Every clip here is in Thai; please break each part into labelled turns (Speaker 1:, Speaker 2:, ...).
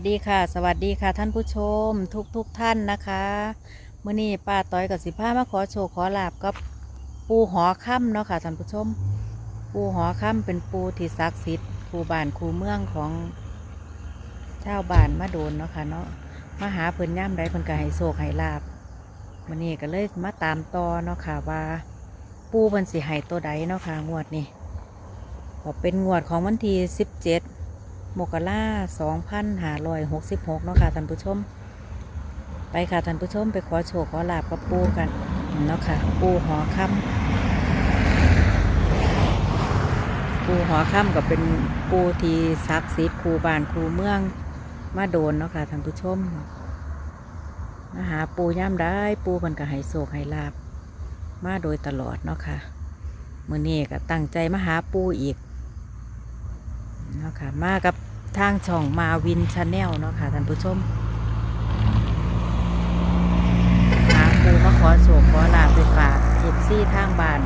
Speaker 1: วัสดีค่ะ สวัสดีค่ะท่านผู้ชมทุกทุกท่านนะคะเมื่อนี้ป้าต้อยกับสิผ้ามาขอโชว์ขอลาบกับปูหอค่ำเนาะค่ะท่านผู้ชม ปูหอค่ำเป็นปูที่ศักดิ์สิทธิ์ครูบ้านครูเมืองของชาวบ้านมาโดนเนาะค่ะเนาะมาหาเพิ่นย่ำใดเพิ่นก็ให้โชคให้ลาบมื่อนี้ก็เลยมาตามต่อเนาะค่ะว่า ปูเพิ่นสิให้ตัวใดเนาะค่ะงวดนี้ก็เป็นงวดของวันที่สิบเจ็ด มกราสองพันหาร้อยหกสิบหกเนาะค่ะท่านผู้ชม ไปค่ะท่านผู้ชมไปขอโชคขอลาบกับปูกันเนาะค่ะ ปูหอค่ำปูหอค่ำก็เป็นปูที่ศักดิ์สิทธิ์ครูบานครูเมืองมาโดนเนาะค่ะท่านผู้ชมมาหาปูย่ำได้ปูมันก็ให้โศกให้ลาบ มาโดยตลอดเนาะค่ะมื่อนี้ก็ตั้งใจมาหาปูอีก เนาะค่ะมากับทางช่องมาวินชาแนลเนาะค่ะท่านผู้ชมหาปูมาขอโศกขอลาบไปฝากเอฟซี่ทางบ้าน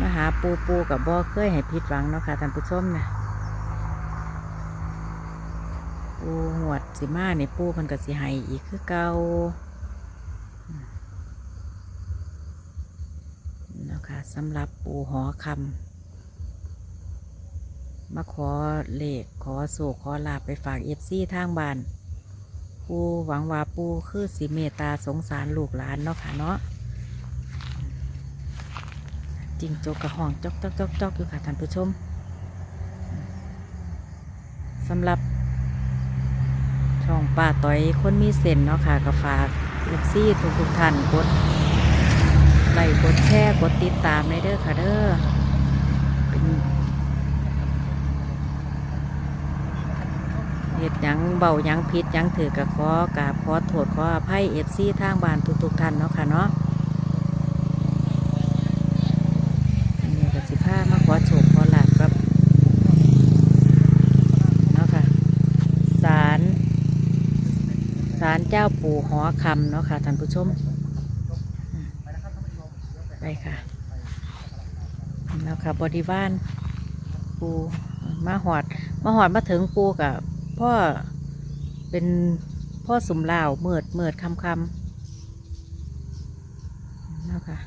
Speaker 1: มาหาปูปูกับบ่อเคยให้ผิดหวังเนาะค่ะท่านผู้ชมนะปูหวดสิมาเนี่ยปูมันก็สิให้อีกคือเก่าเนาะค่ะสำหรับปูหอคำ มาขอเลขขอโศกขอลาบไปฝากเอฟซีทางบ้านปูหวังว่าปูคือสิเมตตาสงสารลูกหลานเนาะค่ะเนาะจริงโจกกระห้องจอกจอกจอกจอกอยู่ค่ะท่านผู้ชมสำหรับช่องป้าต้อยคนมีเส้นเนาะค่ะก็ฝากเอฟซีทุกทุกท่านกดไลค์กดแชร์กดติดตามในเด้อค่ะเด้อเป็น เฮ็ดยังเบายังผิดหยังถือกะขอกราบขอโทษขออภัยเอฟซีทางบ้านทุกๆท่านเนาะค่ะเนาะอันนี้ก็สิพามาขอโชคขอลาบกับเนาะค่ะศาลศาลเจ้าปู่หอคำเนาะค่ะท่านผู้ชมอืมไปค่ะแล้วค่ะบริวารปูมาหอด มาหอดมาถึงปูกับ พ่อเป็นพ่อสุมลาวเมิดเมิดคำคำนะคะ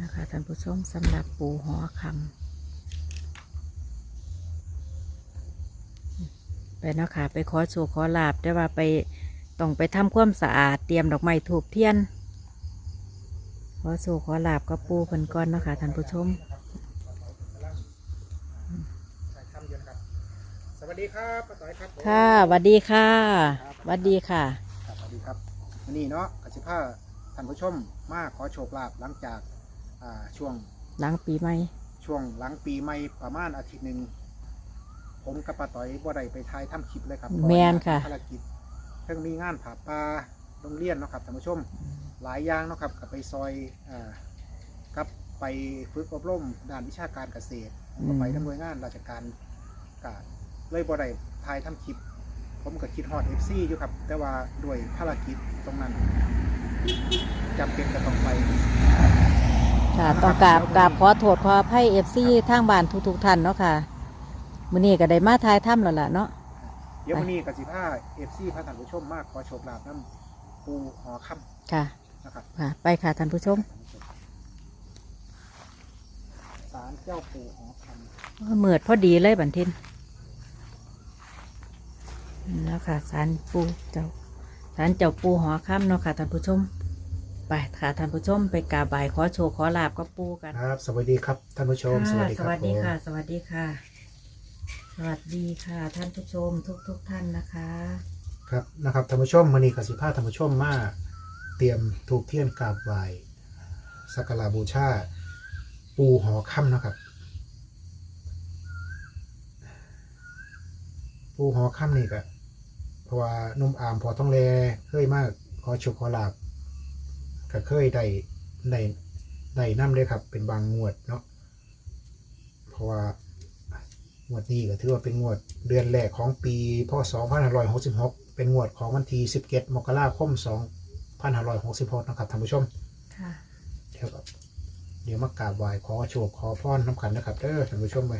Speaker 1: นะคะท่านผู้ชมสำหรับปูหอคำไปเนาะค่ะ ไปขอโชว์ขอลาบได้ว่าไป ต้องไปทำความสะอาดเตรียมดอกไม้ถูกเทียน ขอสู่ขอลาบกับปูเพิ่นก่อนเนาะคะท่านผู้ชม
Speaker 2: สวัสดีครับป้าต้อยครับผม
Speaker 1: ค่ะหวัดดีค่ะหวัดดีค่ะ
Speaker 2: ครับสวัสดีครับวันนี้เนาะกสิภาท่านผู้ชมมาขอโชคลาภหลังจากอ่าช่วง
Speaker 1: หลังปีใหม่
Speaker 2: ช่วงหลังปีใหม่ประมาณอาทิตย์หนึ่งผมกับป้าต้อยบ่ได้ไปถ่ายทำคลิปเลยครับ
Speaker 1: แมนค่ะ
Speaker 2: ภารกิจ เพิ่งมีงานผ่าปลาโรงเรียนเนาะครับท่านผู้ชมหลายอย่างเนาะครับกับไปซอยอ่ากับไปฝึกอบรมด้านวิชาการเกษตรผมก็ไปดำเนินงานราชการกาเลยบ่ได้ถ่ายทำคลิป ผมก็คิดฮอด FC อยู่ครับ แต่ว่าด้วยภารกิจตรงนั้นจำเป็นจะต้องไป
Speaker 1: ค่ะต้องกราบกราบขอโทษขออภัยเอฟซีทางบ้านทุกๆท่านเนาะค่ะมื้อนี้ก็ได้มาทายถ้ำแล้วล่ะเนาะ
Speaker 2: เดี๋ยววันนี้กสิภา FC พระท่านผู้ชมมากขอโชคลาภน้ำปูหอค่
Speaker 1: ค่ะำ
Speaker 2: นะครับ
Speaker 1: ค่ะ ไปค่ะท่านผู้ชม
Speaker 2: ศาลเจ้าปู่หอค
Speaker 1: เหมือดพอดีเลยบันทินแล้วค่ะสารปูเจ้าสารเจ้าปูหอค่ำเนาะค่ะท่านผู้ชม ไปค่ะท่านผู้ชมไปกราบบ่ายขอโชว์ขอลาบกับปูกันำ
Speaker 2: ครับ สวัสดีครับท่านผู้ชม
Speaker 1: ค่ะ สวัสดีค่ะสวัสดีค่ะ สวัสดีค่ะท่านผู้ชมทุกทุกๆท่านนะคะ
Speaker 2: ครับนะครับท่านผู้ชมวันนี้กสิภาท่านผู้ชมมาเตรียมถูกเทียนกราบไหว้สักการะบูชาปูหอค่ำนะครับ ปูหอค่ำนี่ก็เพราะว่านุ่มอามพอต้องแลเคยมากขอโชคขอลาบก็เคยได้ได้ได้น้ำด้วยครับ เป็นบางงวดเนาะเพราะว่า งวดนี้ก็ถือว่าเป็นงวดเดือนแรกของปีพศ2566 เป็นงวดของวันที่17มกราคม2566นะครับท่านผู้ชม
Speaker 1: ค่ะ
Speaker 2: เดี๋ยวกับเดี๋ยวมากราบไหว้ขอโชคขอพรน้ำกันนะครับเด้อท่านผู้ชมไป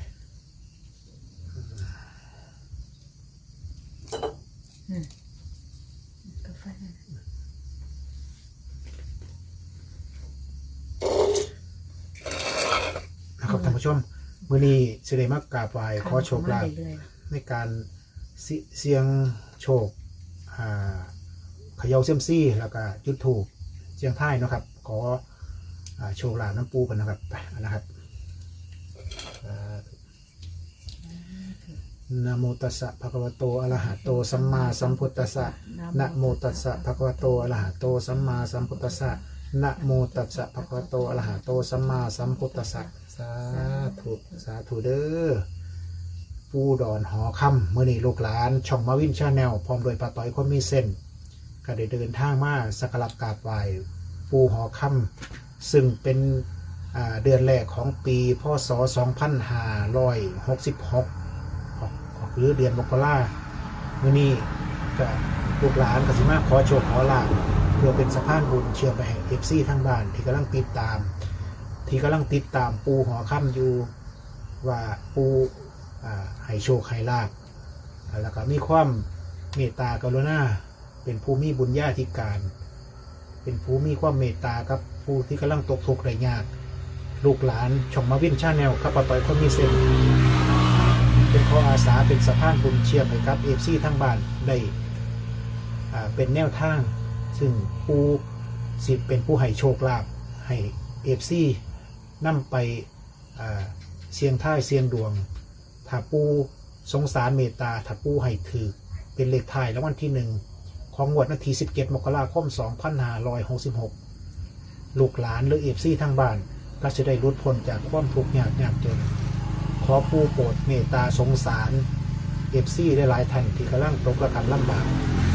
Speaker 1: อืมกาแฟนั่นน่ะ
Speaker 2: นะครับท่านผู้ชม มื้อนี้สิได้มากราบไหว้ขอโชคลาภ
Speaker 1: เรื่อย
Speaker 2: ในการสิเสียงโชคอ่าเขย่าเซียมซี่แล้วก็จุดถูกเสียงท้ายเนาะครับ ขออ่าโชคลาภน้ำปูกันนะครับไปนะครับสาธุนะโมตัสสะภะคะวะโตอะระหะโตสัมมาสัมพุทธัสสะนะโมตัสสะภะคะวะโตอะระหะโตสัมมาสัมพุทธัสสะนะโมตัสสะภะคะวะโตอะระหะโตสัมมาสัมพุทธัสสะ สาธุ สาธุเด้อปูดอนหอคำเมื่อนี้ลูกหลาน ช่องมาวินชาแนลพร้อมโดยปาต้อยคนมีเส้น ก็ได้เดินทางมาสักการะกราบไหว้ปูหอคำซึ่งเป็นเดือนแรกของปีพศ 2566 หรือเดือนมกราเมื่อนี้ก็ลูกหลานกสิมาขอโชคขอลาภเพื่อเป็นสะพานบุญเชื่อไปให้เอฟซีทั้งบ้านที่กำลังติดตาม ที่กำลังติดตามปูหอค่ำอยู่ว่าปูอ่าให้โชคให้ลาภแล้วก็มีความเมตตากรุณาเป็นผู้มีบุญญาธิการ เป็นผู้มีความเมตตากับผู้ที่กำลังตกทุกข์ได้ยาก ลูกหลานช่องมาวินชาแนลกับปาต่อยคนมีเส้นเป็นข้ออาสาเป็นสะพานบุญเชื่อมให้กับเอฟซีทั้งบ้านได้เป็นแนวทาง ซึ่งผู้สิเป็นผู้ให้โชคลาภให้เอฟซี นำไปเสียงท้ายเสียงดวงถ้าผู้สงสารเมตตาถ้าผู้ให้ถือเป็นเลขท้ายแล้ววันที่หนึ่งของงวดนาที17มกราคม2566 ลูกหลานหรือเอฟซีทั้งบ้าน ก็จะได้รุดพ้นจากความทุกข์ยากยากจน ขอผู้โปรดเมตตาสงสารเอฟซีได้หลายท่านที่กำลังตกระกำลำบาก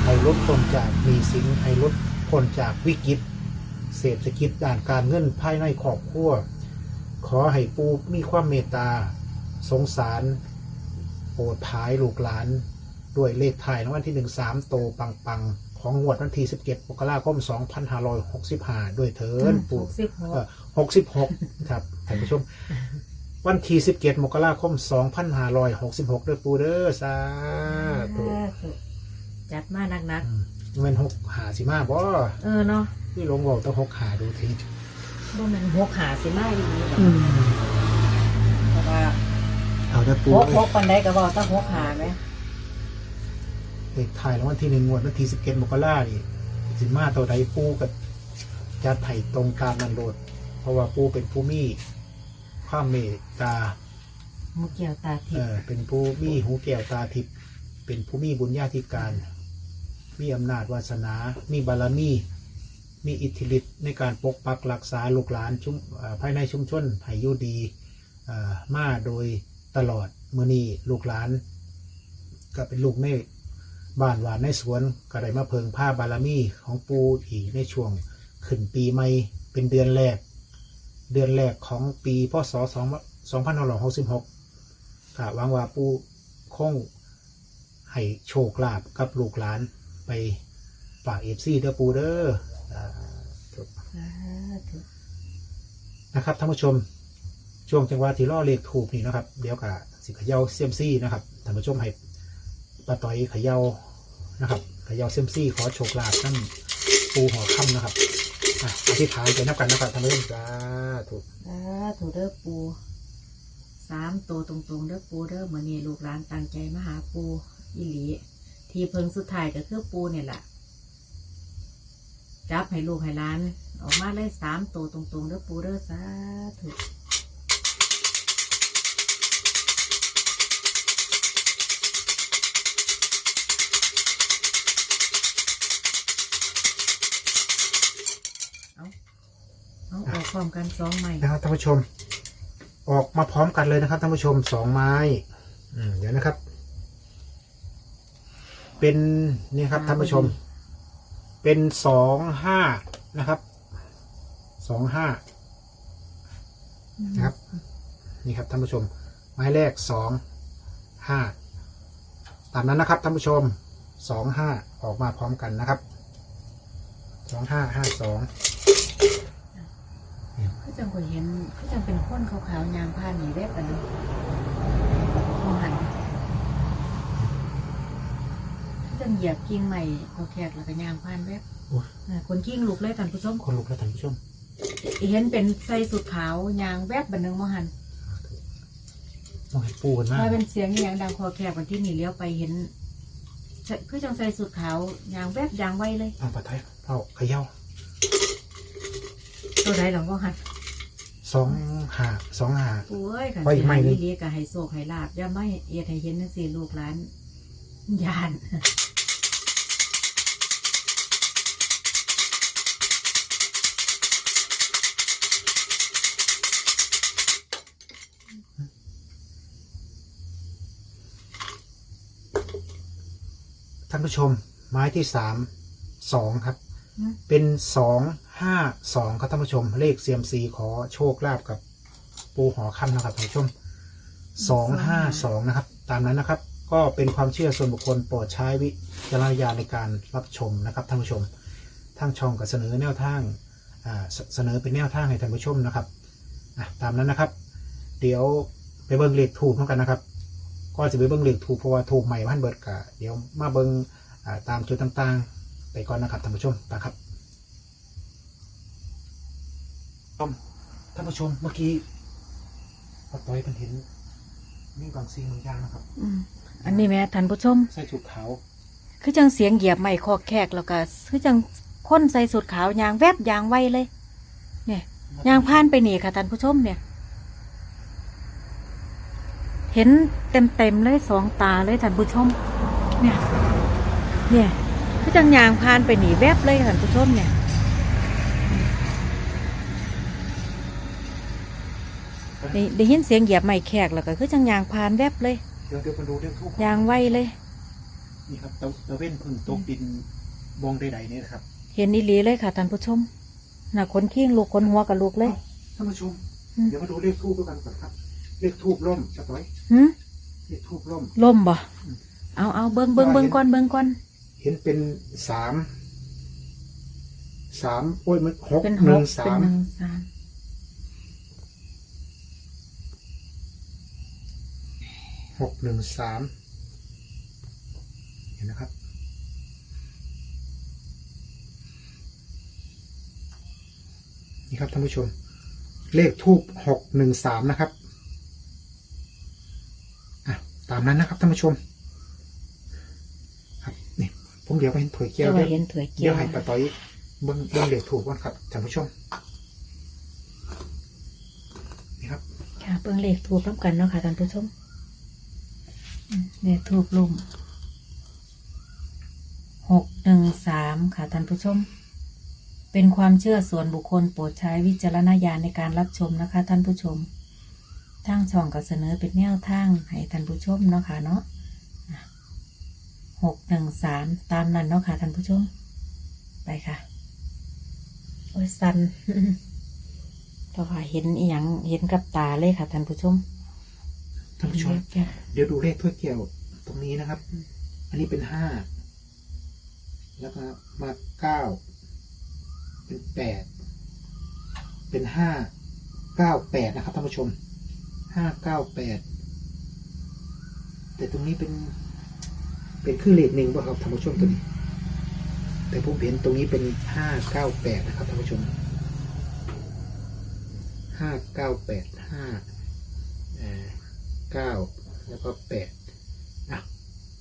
Speaker 2: ให้ลดพ้นจากหนี้สินให้ลดพ้นจากวิกฤตเศรษฐกิจด้านการเงินภายในครอบครัว ขอให้ปูมีความเมตตา สงสาร โปรดภายลูกหลาน ด้วยเลขถ่ายในวันที่หนึ่งสามโตปังปังๆ ของงวดวันที่สิบเจ็ดมกราคมสองพันห้าร้อยหกสิบห้าด้วยเถิน
Speaker 1: ห
Speaker 2: ปู่
Speaker 1: กสิบหก
Speaker 2: หกสิบหกครับท่านผู้ชม วันที่สิบเจ็ดมกราคมสองพันห้าร้อยหกสิบหกด้วยปูเด้อสาธุ
Speaker 1: จัดมาหนัก
Speaker 2: อืมเงินหกหาสิมาบ่
Speaker 1: ๆเออเนาะ
Speaker 2: พี่หลงบอกต้องหกหาดูที
Speaker 1: บ่แมันหกหาสิมาดีหรอกเพราะว่า
Speaker 2: เอาได้อปู
Speaker 1: หกห
Speaker 2: เอ้ย
Speaker 1: กปันไดก็บอกต้องหกหาไหม
Speaker 2: เลขถ่ายรางวัลที่หนึ่งงวดวันที่สิบเจ็ดมกรานี่สิมาตัวใดปูกับจะไถ่ตรงตามนันโดดเพราะว่าปูเป็นผู้มีความเมตตา
Speaker 1: หกเกี่ยวตาทิ
Speaker 2: เอ
Speaker 1: พย์
Speaker 2: อเป็นผู้มีหูแก้วตาทิพย์เป็นผู้มีบุญญาธิการ มีอำนาจวาสนา มีบารมี มีอิทธิฤทธิ์ในการปกปักรักษาลูกหลานชุมภายในชุมชนให้อยู่ดีมาโดยตลอดมื่อนี้ลูกหลาน ก็เป็นลูกในบ้านหวานในสวนก็ได้มาเพิงผ้าบารมีของปูอีกในช่วงขึ้นปีใหม่เป็นเดือนแรก เดือนแรกของปีพศ2566กะหวังว่าปูคงให้โชคลาภกับลูกหลานไปฝากเอฟซีเด้อปูเด้อ นะครับท่านผู้ชมช่วงจังหวะที่ล่อเลขถูกนี่นะครับ เดี๋ยวกะสิเขย่าเซียมซี่นะครับท่านผู้ชมให้ปาต่อยเขย่านะครับเขย่าเซียมซี่ขอโชคลาภนั่นปูหอค่ำนะครับอะอธิษฐานไปนับกันนะครับท่านผู้ชมสาธุ
Speaker 1: สาธุเด้อปูสามตัวตรงๆเด้อปูเด้อมื้อนี้ลูกหลานตั้งใจมาหาปูอีหลี ที่เพิงสุดท้ายก็คือปูเนี่ยแหละ จับให้ลูกให้หลาน ออกมาเลยสามตัวตรงๆเด้อปูเด้อสาธุเอาเอาออกพร้อมกันสองใหม่
Speaker 2: นะครับท่านผู้ชม ออกมาพร้อมกันเลยนะครับท่านผู้ชมสองไม้อืมเดี๋ยวนะครับ เป็นนี่ครับท่านผู้ชม เป็นสองห้านะครับสองห้านะครับ นี่ครับท่านผู้ชม ไม้แรกสองห้าตามนั้นนะครับท่านผู้ชมสองห้าออกมาพร้อมกันนะครับสองห้าห้าสอง
Speaker 1: คือจังก็เห็นคือจังเป็นคนขาวๆยางผ่านนี่แวบอันนี้มองหันคือ จังเหยียบกิ่งใหม่เขาแขกแล้วก็ยางผ่านแวบน่ะคนกิ้งลูกเลยท่านผู้ชม
Speaker 2: คนลุกแล้วท่านผู้ชม
Speaker 1: เห็นเป็นใส่สุดขาวยางแวบบันนึงมองหัน
Speaker 2: มองเห็นปูกันมาก
Speaker 1: ว่าเป็นเสียงอหย่างดังคอแขกวันที่นี่เลี้ยวไปเห็นใส่คือจังใส่สุดขาวยางแวบยางไวเลย
Speaker 2: เอาปะไทยเอาเขย่า
Speaker 1: ตัวใดหรอมองหัน
Speaker 2: สองห้าสองห้า
Speaker 1: โอ้ยกัน
Speaker 2: ไว้
Speaker 1: สิ
Speaker 2: ไม่
Speaker 1: หา
Speaker 2: เลย
Speaker 1: ดีๆกับให้โศกให้ลาบอย่าไม่เอียดให้เห็นนั่นสิลูกหลานยานา
Speaker 2: นผู้ชมไม้ที่สามสองครับ
Speaker 1: อืม
Speaker 2: เป็นสองห้าสองครับท่านผู้ชม เลขเซียมซีขอโชคลาภกับ ปูหอค่ำนะครับท่านผู้ชมสองห้าสองนะครับ ตามนั้นนะครับ ก็เป็นความเชื่อส่วนบุคคลโปรดใช้วิจารณญาณในการรับชมนะครับท่านผู้ชม ทางช่องก็เสนอแนวทางอ่าเสเสนอเป็นแนวทางให้ท่านผู้ชมนะครับอะตามนั้นนะครับ เดี๋ยวไปเบิ้งเลขถูกเท่ากันนะครับ ก็จะไปเบิ้งเลขถูกเพราะว่าถูกใหม่พันเบิดกะเดี๋ยวมาเบิ้งอ่าตามจุดต่างๆ ไปก่อนนะครับท่านผู้ชมนะครับท่านผู้ชมเมื่อกี้ป้าต้อยเพิ่นเห็นมีบางสิ่งบางอย่างนะครับ
Speaker 1: อืมอันนี้แม่ท่านผู้ชม
Speaker 2: ใส่ชุดขาว
Speaker 1: คือจังเสียงเหยียบไม้คอแขกแล้วก็คือจังคนใส่สุดขาวยางแวบยางไวเลย เนี่ยยางผ่านไปนี่ค่ะท่านผู้ชมเนี่ย เห็นเต็มเต็มๆเลยสองตาเลยท่านผู้ชม เนี่ย เนี่ยคือจังยางผ่านไปหนีแวบเลยท่านผู้ชมเนี่ยได้ได้ยินเสียงเหยียบไม้แขกแล้วก็คือจังยางผ่านแวบเลย
Speaker 2: เดี๋ยวเดี๋ยวมาดูเรื่องทูบ
Speaker 1: ยางไวเลย
Speaker 2: นี่ครับตะตะเว้นพึ่งตกดินบองใดๆนี่นะครับ
Speaker 1: เห็นอีหลีเลยค่ะท่านผู้ชมน่ะคนขี้งลูกคนหัวกับลูกเลย
Speaker 2: ท่านผู้ชม
Speaker 1: อืม
Speaker 2: เดี๋ยวมาดูเลขทูบด้วยกันก่อนครับ เลขทูบล่มป้าต้อย
Speaker 1: หืม
Speaker 2: เลขทูบล่ม
Speaker 1: ล่มบ่เอาเอาเบิ้งเบิ้งเบิ้งก่อนเบิ้งก่อน
Speaker 2: เห็นเป็นสาม สามโอ้ยมันหก
Speaker 1: เป็น
Speaker 2: ห
Speaker 1: ห
Speaker 2: นึ่
Speaker 1: ก
Speaker 2: ง
Speaker 1: เป็
Speaker 2: สานม
Speaker 1: หนึ่งสาม
Speaker 2: หกหนึ่งสามเห็นนะครับ นี่ครับท่านผู้ชม เลขทูบหกหนึ่งสามนะครับอะตามนั้นนะครับท่านผู้ชม ครับนี่ผมเดี๋ยวไปเห็นถวย
Speaker 1: เจ้า
Speaker 2: แก้ว
Speaker 1: ว่า
Speaker 2: เดี๋ยว
Speaker 1: เห็นถวยเกี
Speaker 2: เดี๋
Speaker 1: ย
Speaker 2: ยววให้ป้าต้อยเบิ้งเบิ้งเลขถูกก่อนครับท่านผู้ชมนี่ครับ
Speaker 1: ค่ะเบิ้งเลขถูกพร้อมกันเนาะค่ะท่านผู้ชมอืมเนี่ยถูกลุ่มหกหนึ่งสามค่ะท่านผู้ชม เป็นความเชื่อส่วนบุคคลโปรดใช้วิจารณญาณในการรับชมนะคะท่านผู้ชม ทางช่องก็เสนอเป็นแนวทางให้ท่านผู้ชมเนาะค่ะเนาะหกหนึ่งสามตามนั้นเนาะค่ะท่านผู้ชม ไปค่ะ โอ้ยสันเพราะว่าเห็นอีหยังเห็นกับตาเลยค่ะท่านผู้ชม
Speaker 2: ท่านผู้ชม
Speaker 1: เห็น
Speaker 2: เดี๋ยวดูเลขถ้วยแก้วตรงนี้นะครับ อันนี้เป็นห้า แล้วก็มาเก้า เป็นแปด เป็นห้า เก้าแปดนะครับท่านผู้ชม ห้าเก้าแปดแต่ตรงนี้เป็น เป็นคือเลขหนึ่งป่ะครับท่านผู้ชมตัวนี้ แต่ผมเห็นตรงนี้เป็นห้าเก้าแปดนะครับท่านผู้ชมห้าเก้าแปดห้าเอ่อเก้าแล้วก็แปดอะ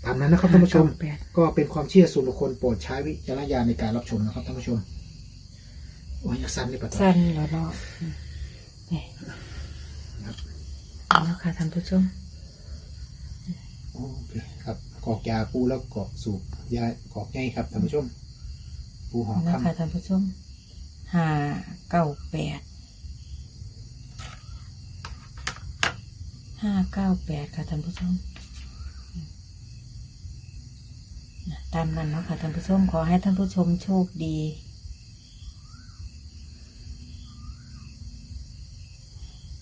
Speaker 2: ตามนั้นนะครับท่านผู้ชม
Speaker 1: แปด
Speaker 2: ก็เป็นความเชื่อส่วนบุคคลโปรดใช้วิจารณญาณในการรับชมนะครับท่านผู้ชม โอ้ยอยากสั้นเลยปะตอ
Speaker 1: สั้นแล้วเนาะนี่ เอาแล้วค่ะท่านผู้ชม
Speaker 2: โอเคครับกอกยาปูแล้วกอกสูบยากอกใหญ่ครับท่านผู้ชมปูหอม
Speaker 1: แล้ว
Speaker 2: คำ
Speaker 1: ค่ะท่านผู้ชมห้าเก้าแปดห้าเก้าแปดค่ะท่านผู้ชมน่ะตามนั้นเนาะค่ะท่านผู้ชมขอให้ท่านผู้ชมโชคดี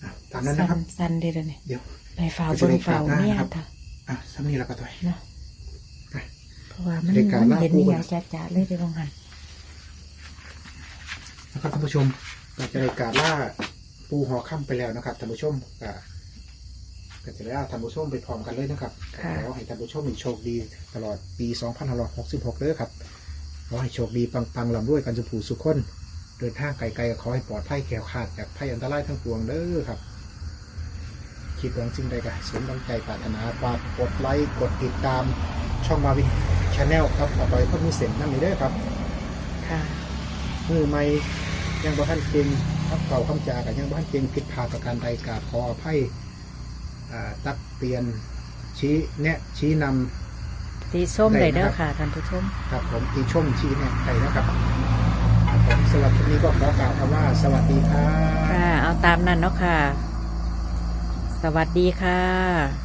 Speaker 2: อะตาม นั้นนะครับ
Speaker 1: สั้นๆเด้อเนี่ย
Speaker 2: เดี๋ยว
Speaker 1: ไปฝ่า
Speaker 2: ก็จะ
Speaker 1: เบิ้
Speaker 2: ได้
Speaker 1: งฝ่า
Speaker 2: กราบหน้า
Speaker 1: เนี่ย
Speaker 2: นะครับ
Speaker 1: ค่ะ
Speaker 2: อะสำนีแล้วก็ต่อย
Speaker 1: เนาะ
Speaker 2: ไป
Speaker 1: เพราะว่ามัน
Speaker 2: รายการ
Speaker 1: มัน
Speaker 2: ลาบ
Speaker 1: เห็น
Speaker 2: ปู
Speaker 1: อ
Speaker 2: ก่อน
Speaker 1: ย่างจ้าๆเลยไปลองหัน
Speaker 2: นะครับท่านผู้ชมเราจะรายการล่าปูหอค่ำไปแล้วนะครับท่านผู้ชมก็ก็จะได้ท่านผู้ชมไปพร้อมกันเลยนะครับขอให้ท่านผู้ชมมีโชคดีตลอดปี2566เลยครับขอให้โชคดีปังๆลำรวยกันสุขผูสุขคนเดินทางไกลๆก็ขอให้ปลอดภัยแคล้วคลาดจากภัยอันตรายทั้งปวงเด้อครับ คิดหวังสิ่งใดก็ให้สมดังใจปรารถนาฝากกดไลค์กดติดตามช่องมาวินชาแนลครับต่อไปก็มีเสียงนั่นนี่เด้อครับ
Speaker 1: ค่ะ
Speaker 2: มือไม่ยังบ่ทันเก่งทับเก่าคำจากันยังบ่ทันเก่งผิดพลาดประการใดกราบขออภัยอ่าตักเตือนชี้แนะชี้น
Speaker 1: ตีส้มเลยเด้อ
Speaker 2: ได้นะครับ
Speaker 1: ค่ะท่านผู้ชมำ
Speaker 2: ครับผมที่ชมชี้แนะไปนะครับครับผมสำหรับคลิปนี้ก็ขอกล่าวคำว่าสวัสดีครับ
Speaker 1: ค่ะเอาตามนั้นเนาะค่ะ สวัสดีค่ะ